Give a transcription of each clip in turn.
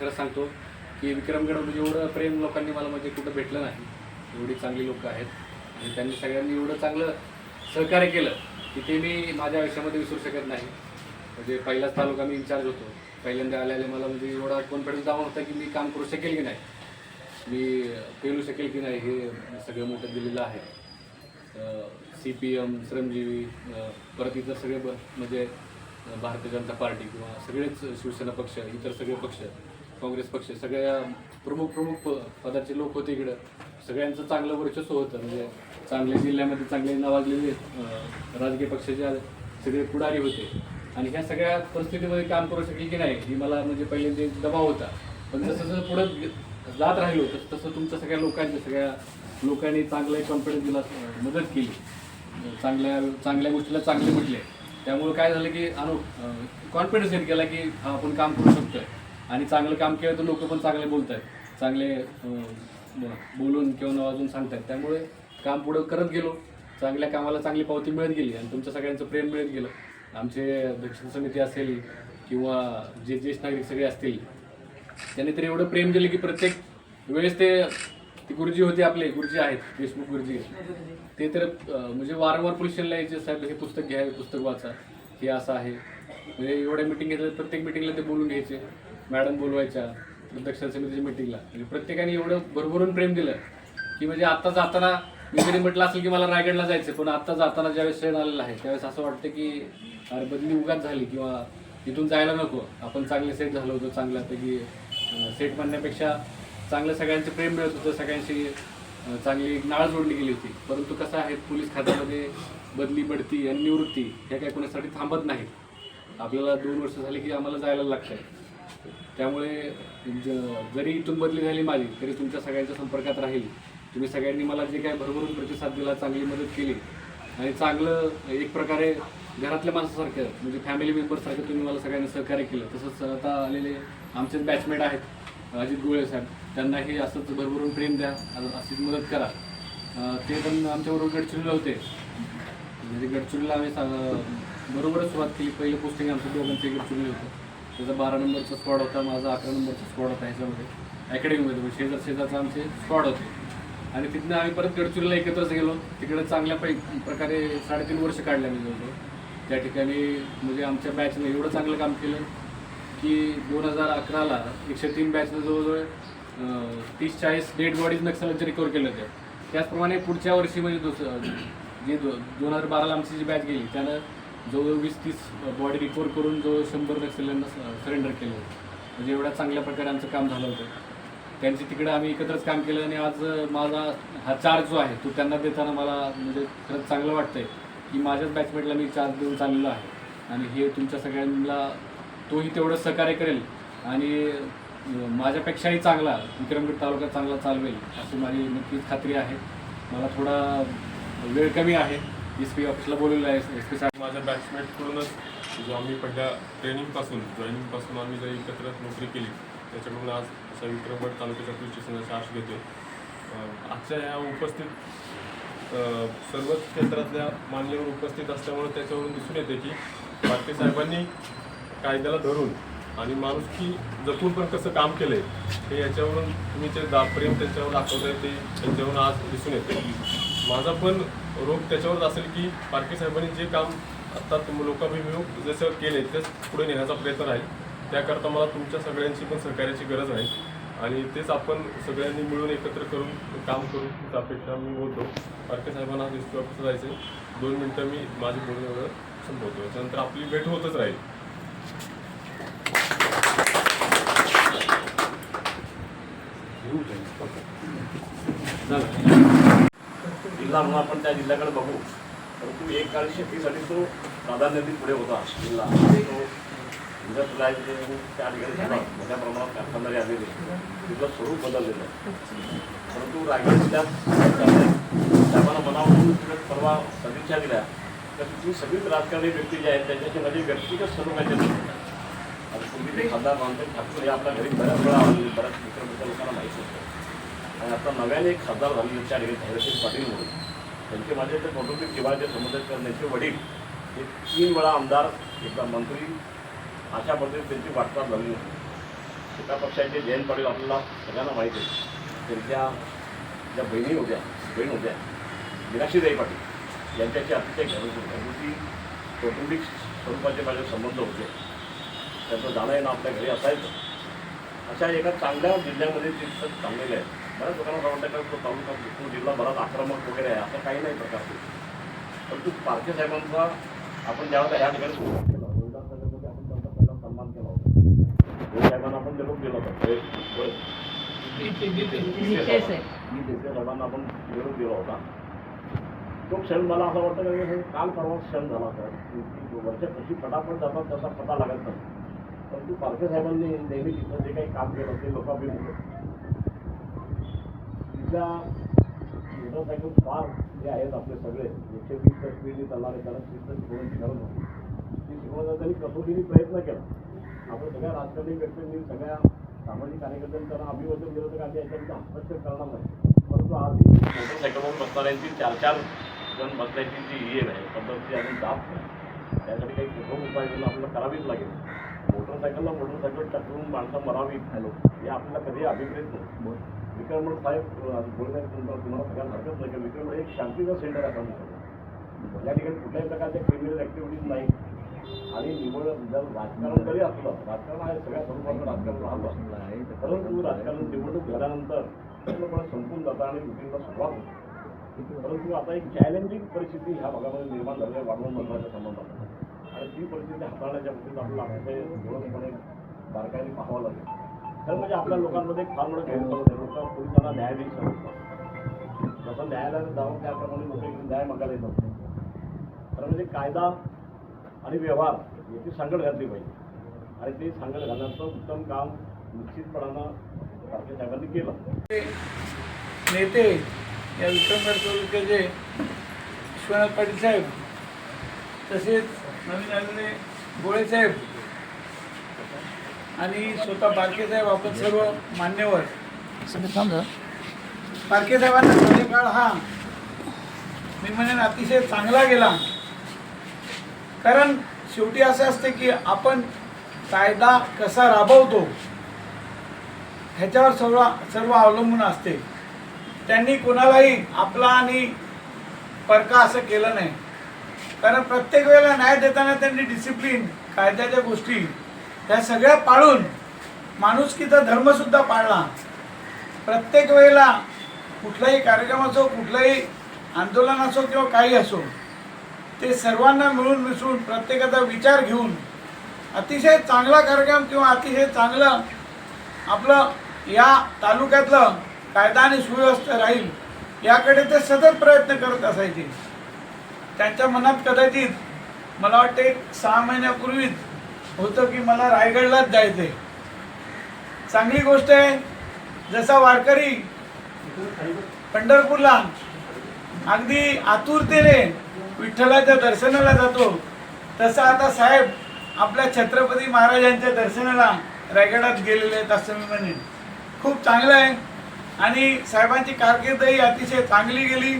खरं सांगतो की विक्रमगडमध्ये म्हणजे एवढं प्रेम लोकांनी मला म्हणजे कुठं भेटलं नाही. एवढी चांगली लोकं आहेत. आणि त्यांनी सगळ्यांनी एवढं चांगलं सहकार्य केलं की ते मी माझ्या आयुष्यामध्ये विसरू शकत नाही. म्हणजे पहिलाच तालुका मी इन्चार्ज होतो. पहिल्यांदा आल्याने मला म्हणजे एवढा कॉन्फिडन्स दावा होता की मी काम करू शकेल की नाही. मी पेरू शकेल की नाही हे सगळं मोठं दिलेलं आहे. सी पी एम श्रमजीवी परत इतर सगळे ब म्हणजे भारतीय जनता पार्टी किंवा सगळेच शिवसेना पक्ष इतर सगळे पक्ष काँग्रेस पक्ष सगळ्या प्रमुख प्रमुख प- पदाचे लोक होते इकडं. सगळ्यांचं चांगलं वर्चस्व होतं. म्हणजे चांगल्या जिल्ह्यामध्ये चांगले नावाजलेले राजकीय पक्षाचे सगळे पुढारी होते. आणि ह्या सगळ्या परिस्थितीमध्ये काम करू शकेल की नाही ही मला म्हणजे पहिले ते दबाव होता. पण जसं जसं पुढं जात राहिलो तसं तसं तुमच्या सगळ्या लोकांच्या सगळ्या लोकांनी चांगलं कॉन्फिडन्स दिला मदत केली. चांगल्या चांगल्या गोष्टीला चांगले म्हटले. त्यामुळे काय झालं की अनु कॉन्फिडन्स येत गेला की आपण काम करू शकतोय. आणि चांगलं काम केलं तर लोक पण चांगले बोलत आहेत चांगले बोलून किंवा नवाजून सांगतायत. त्यामुळे काम पुढं करत गेलो. चांगल्या कामाला चांगली पावती मिळत गेली आणि तुमच्या सगळ्यांचं प्रेम मिळत गेलं. आमचे दक्षिण समिती असेल किंवा जे ज्येष्ठ नागरिक सगळे असतील त्यांनी तरी एवढं प्रेम दिलं की प्रत्येक वेळेस ते ते गुरुजी होते आपले गुरुजी आहेत देशमुख गुरुजी. ते तर म्हणजे वारंवार पोलीस स्टेशनला यायचे साहेब हे पुस्तक घ्या हे पुस्तक वाचा. हे असं आहे. म्हणजे एवढ्या मिटिंग घेतल्या प्रत्येक मिटिंगला ते बोलून घ्यायचे. मॅडम बोलवायच्या दक्षिण समितीच्या मिटिंगला म्हणजे प्रत्येकाने एवढं भरभरून प्रेम दिलं की म्हणजे आत्ता जाताना मी जरी म्हटलं असेल की मला रायगडला जायचं पण आत्ता जाताना ज्यावेळेस ट्रेन आलेला आहे त्यावेळेस असं वाटतं की अरे बदली उगाच झाली किंवा इथून जायला नको. आपण चांगले सेट झालो होतो चांगल्यापैकी सेट म्हणण्यापेक्षा चांगलं सगळ्यांचं प्रेम मिळत होतं सगळ्यांशी चांगली एक नाळ जोडली गेली होती. परंतु कसं आहे पोलीस खात्यामध्ये बदली बढती आणि निवृत्ती ह्या काही कोणासाठी थांबत नाहीत. आपल्याला दोन वर्ष झाली की आम्हाला जायला लागतंय. त्यामुळे ज- जरी इथून बदली झाली माझी तरी तुमच्या सगळ्यांच्या संपर्कात राहील. तुम्ही सगळ्यांनी मला जे काय भरभरून प्रतिसाद दिला चांगली मदत केली. आणि चांगलं एक प्रकारे घरातल्या माणसासारखं म्हणजे फॅमिली मेंबरसारखं तुम्ही मला सगळ्यांनी सहकार्य केलं. तसंच आता आलेले आमचेच बॅचमेट आहेत अजित गोळे साहेब. त्यांनाही असंच भरभरून प्रेम द्या अशीच मदत करा. ते पण आमच्याबरोबर गडचिरोलीला होते. म्हणजे गडचिरोलीला आम्ही बरोबरच सुरुवात केली. पहिलं पोस्टिंग आमचं दोघांचे गडचिरोली होतं. त्याचा बारा नंबरचा स्क्वॉड होता माझा अकरा नंबरचा स्क्वॉड होता ह्याच्यामध्ये अकॅडमीमध्ये म्हणजे शेजार शेजारचा आमचे स्क्वॉड होते. आणि तिथनं आम्ही परत गडचिरोलीला एकत्रच गेलो. तिकडे चांगल्या पै प्रकारे साडेतीन वर्ष काढले आम्ही जवळजवळ. त्या ठिकाणी म्हणजे आमच्या बॅचने एवढं चांगलं काम केलं की दोन हजार अकराला एकशे तीन बॅचनं जवळजवळ तीस चाळीस डेड बॉडीज नक्षलांचे रिकवर केले होते. त्याचप्रमाणे पुढच्या वर्षी म्हणजे दुसरं जी दो दोन हजार बाराला आमची जी बॅच गेली त्यानं जवळजवळ वीस तीस बॉडी रिकवर करून जवळ शंभर नक्षल्यांना सरेंडर केलं होतं. म्हणजे एवढ्या चांगल्या प्रकारे आमचं काम झालं होतं. त्यांची तिकडे आम्ही एकत्रच काम केलं आणि आज माझा हा चार्ज जो आहे तो त्यांना देताना मला म्हणजे खरंच चांगलं वाटतंय की माझ्याच बॅचमेटला मी चार्ज देऊन चाललेलो आहे. आणि हे तुमच्या सगळ्यांना तोही तेवढं सहकार्य करेल आणि माझ्यापेक्षाही चांगला विक्रमगड तालुका चांगला चालवेल अशी माझी नक्कीच खात्री आहे. मला थोडा वेळ कमी आहे. एस पी ऑफिसला बोललेलं आहे. एस पी साहेब माझ्या बॅचमेटकडूनच जो आम्ही पहिल्या ट्रेनिंगपासून जॉईनिंगपासून आम्ही जर एकत्र नोकरी केली त्याच्याकडून आज अशा विक्रमगड तालुक्याच्या पोलीस स्टेशनचा आश घेतो आजच्या ह्या उपस्थित सर्वच क्षेत्रातल्या मान्यवर उपस्थित असल्यामुळे त्याच्यावरून दिसून येते की पाटील साहेबांनी कायद्याला धरून आणि माणुसकी जपून पण कसं काम केलं आहे हे याच्यावरून तुम्ही जे दा प्रेम त्यांच्यावर आहे ते त्यांच्यावरून आज दिसून येते. माझा पण रोग त्याच्यावरच असेल की पारखे साहेबांनी जे काम आत्ता तुम लोकाभिमुख जसं केले तेच पुढे नेण्याचा प्रयत्न राहील. त्याकरता मला तुमच्या सगळ्यांची पण सहकार्याची गरज आहे. आणि तेच आपण सगळ्यांनी मिळून एकत्र करून काम करू हीच अपेक्षा मी बोलतो. पारखे साहेबांना दिसतो एस जायचं दोन मिनटं मी माझी बोलून एवढं संपवतो. त्याच्यानंतर आपली भेट होतच राहील. जिल्हा म्हणून आपण त्या जिल्ह्याकडे बघू. परंतु एक काळी शेतीसाठी तो प्राधान्य पुढे होता जिल्हा. तो त्या ठिकाणी मोठ्या प्रमाणात कारखानदारी आलेले. तिथलं स्वरूप बदललेलं आहे. परंतु रायगड जिल्ह्यात साहेबांना मनावरून तिकडे परवा सदिच्छा दिल्या. तर तिथली सगळीच राजकारणी व्यक्ती ज्या आहेत त्यांच्याशी माझी व्यक्तिगत स्वरूपाचे आणि पूर्वी ते खासदार मानते ठाकूर हे आपल्या घरी बऱ्याच वेळा आलेले बऱ्याच मित्र लोकांना माहिती होतं आणि आता नव्याने एक खासदार झालेले चार ठिकाणी धैर्यशील पाटील म्हणून. त्यांचे माझे ते कौटुंबिक जिव्हाळ्याचे संबंध करण्याचे वडील हे तीन वेळा आमदार एकदा मंत्री अशा पद्धतीने त्यांची वाटचाल झाली होती. एका पक्षाचे जयंत पाटील आपल्याला सगळ्यांना माहीत आहे. त्यांच्या ज्या बहिणी होत्या बहीण होत्या मीनाक्षीदाई पाटील यांच्याशी अतिशय घरगुती घरगुती कौटुंबिक स्वरूपाचे माझे संबंध होते. त्यांचं जाणं येणं आपल्या घरी असायचं. अशा एका चांगल्या जिल्ह्यामध्ये ते चांगलेले आहेत. बऱ्याच लोकांना असं वाटतं का तालुका तो जिल्हा बराच आक्रमक वगैरे आहे असं काही नाही प्रकारचे. परंतु पारखे साहेबांचा आपण ज्यावेळेला ह्या ठिकाणी सुरुवात केला उल्हासनगरमध्ये आपण त्यांचा पहिला सन्मान केला होता. गोरे साहेबांना आपण निरोप दिला होता. मी देशे साहेबांना आपण निरोप दिला होता. तो क्षण मला असं वाटतं की हे काल परवा क्षण झाला तर वरच्या कशी पटापट जातात त्याचा पता लागत नाही. परंतु पारखे साहेबांनी नेहमी तिथं जे काही काम केलं ते लोकांभिमुख तिथल्या मोटरसायकल फार जे आहेत आपले सगळे एकशे वीस स्पीडने चालणारे त्याला शिस्त शिकवण्याची गरज होती. ती शिकवण्याचा त्यांनी कसोटीने प्रयत्न केला आपण सगळ्या राजकारणी व्यक्तींनी सगळ्या सामाजिक कार्यकर्त्यांनी त्यांना अभिवादन दिलं तर आधी याच्यामध्ये हस्तक्षेप करणार नाही. परंतु आज ही मोटरसायकलवर बसणाऱ्यांची चार चार जण बसण्याची जी ही आहे पद्धती आम्ही जात नाही त्यासाठी काही कुठं उपाययोजना आपल्याला करावीच लागेल. मोटरसायकलला मोटरसायकल टकरून माणसं मरावी हे आपल्याला कधी अभिप्रेत नाही. विक्रमण साहेब बोलण्यात तुम्हाला तुम्हाला सगळ्यांना हरकत नाही की? विक्रमण एक शांतीचं सेंटर आहे आपण या ठिकाणी कुठल्याही प्रकारच्या क्रिमिनल ॲक्टिव्हिटीज नाही. आणि निवड जर राजकारण जरी असलं राजकारण आहे सगळ्या स्वरूपाचं राजकारण राहिलं. परंतु राजकारण निवडणूक झाल्यानंतर पूर्णपणे संपून जातं आणि लुटीला सुरुवात होते. परंतु आता एक चॅलेंजिंग परिस्थिती ह्या भागामध्ये निर्माण झाली आहे वाढवून महत्त्वाच्या संबंधात. ती परिस्थिती हाताळण्याच्या बाबतीत आपल्याला अतिशय धोरणपणे बारकाईने पाहावं लागेल. तर म्हणजे आपल्या लोकांमध्ये फार मोठं गैरसमज आहे. लोक पोलिसांना न्यायाधीश समजतात जसं न्यायालयात जाऊन त्याप्रमाणे लोक न्याय मागायला येत असते तर म्हणजे कायदा आणि व्यवहार याची सांगड घातली पाहिजे. आणि ते सांगड घालण्याचं उत्तम काम निश्चितपणानं पारखे साहेबांनी केलं. नेते या विक्रमगड तालुक्याचे विश्वनाथ पाटील साहेब तसेच नवीन आलेले गोळे साहेब आणि स्वतः बारके साहेब आपण सर्व मान्यवर. बारके साहेबांचा कार्यकाळ हा. मी म्हणेन अतिशय चांगला गेला. कारण शेवटी असं असते की आपण कायदा कसा राबवतो ह्याच्यावर सर्व सर्व अवलंबून असते. त्यांनी कोणालाही आपला आणि परका असं केलं नाही. कारण प्रत्येक वेळेला न्याय देताना त्यांनी डिसिप्लिन कायद्याच्या गोष्टी ह्या सगळ्या पाळून माणुसकीचा धर्मसुद्धा पाळला. प्रत्येक वेळेला कुठलाही कार्यक्रम असो कुठलंही आंदोलन असो किंवा काही असो ते सर्वांना मिळून मिसळून प्रत्येकाचा विचार घेऊन अतिशय चांगला कार्यक्रम किंवा अतिशय चांगलं आपलं या तालुक्यातलं कायदा आणि सुव्यवस्था राहील याकडे ते सतत प्रयत्न करत असायचे. त्यांच्या मनात कदाचित मला वाटते एक सहा महिन्यापूर्वीच होतं की मला रायगडलाच जायचं आहे चांगली गोष्ट आहे जसा वारकरी पंढरपूरला अगदी आतुरतेने विठ्ठलाच्या दर्शनाला जातो तसं आता साहेब आपल्या छत्रपती महाराजांच्या दर्शनाला रायगडात गेलेले आहेत असं मी म्हणेन. खूप चांगलं आहे आणि साहेबांची कारकीर्दही अतिशय चांगली गेली.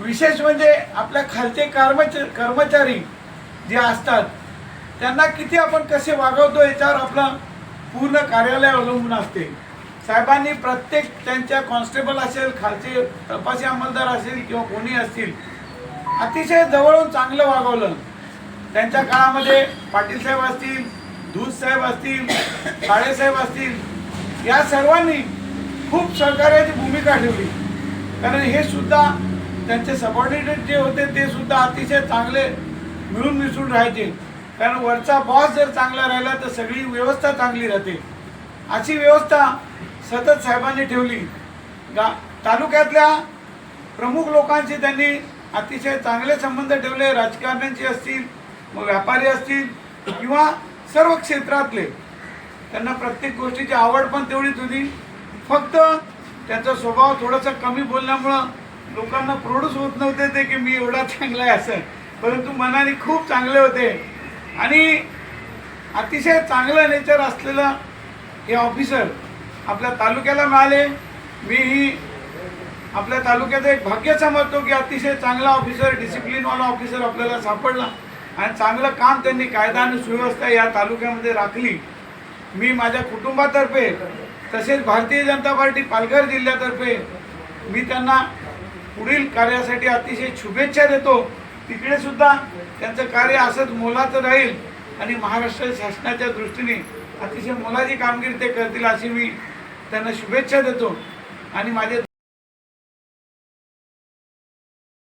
विशेष म्हणजे आपल्या खालचे कर्मच कर्मचारी जे असतात त्यांना किती आपण कसे वागवतो याच्यावर आपलं पूर्ण कार्यालय अवलंबून असते. साहेबांनी प्रत्येक त्यांच्या कॉन्स्टेबल असेल खालचे तपासी अंमलदार असेल किंवा कोणी असतील अतिशय जवळून चांगलं वागवलं. त्यांच्या काळामध्ये पाटील साहेब असतील दूध साहेब असतील काळेसाहेब असतील या सर्वांनी खूप सहकार्याची भूमिका ठेवली. कारण हे सुद्धा त्यांचे सबॉर्डिनेट जे होते ते सुद्धा अतिशय चांगले मिळून मिसळून राहायचे. कारण वरचा बॉस जर चांगला राहिला तर सगळी व्यवस्था चांगली राहते. अशी व्यवस्था सतत साहेबांनी ठेवली. गा तालुक्यातल्या प्रमुख लोकांशी त्यांनी अतिशय चांगले संबंध ठेवले. राजकारण्यांशी असतील मग व्यापारी असतील किंवा सर्व क्षेत्रातले. त्यांना प्रत्येक गोष्टीची आवड पण तेवढीच होती. फक्त त्यांचा स्वभाव थोडासा कमी बोलल्यामुळं लोकांना प्रोड्यूस होत नव्हते ते की मी एवढा चांगला आहे असं. परंतु मनाने खूप चांगले होते. आणि अतिशय चांगलं नेचर असलेलं हे ऑफिसर आपल्या तालुक्याला मिळाले. मी ही आपल्या तालुक्याचं एक भाग्य समजतो की अतिशय चांगला ऑफिसर डिसिप्लिनवाला ऑफिसर आपल्याला सापडला. आणि चांगलं काम त्यांनी कायदा आणि सुव्यवस्था या तालुक्यामध्ये राखली. मी माझ्या कुटुंबातर्फे तसेच भारतीय जनता पार्टी पालघर जिल्ह्यातर्फे मी त्यांना पुढील कार्यासाठी अतिशय शुभेच्छा देतो. तिकडे सुद्धा त्यांचं कार्य असंच मोलाचं राहील आणि महाराष्ट्र शासनाच्या दृष्टीने अतिशय मोलाची कामगिरी ते करतील अशी मी त्यांना शुभेच्छा देतो. आणि माझे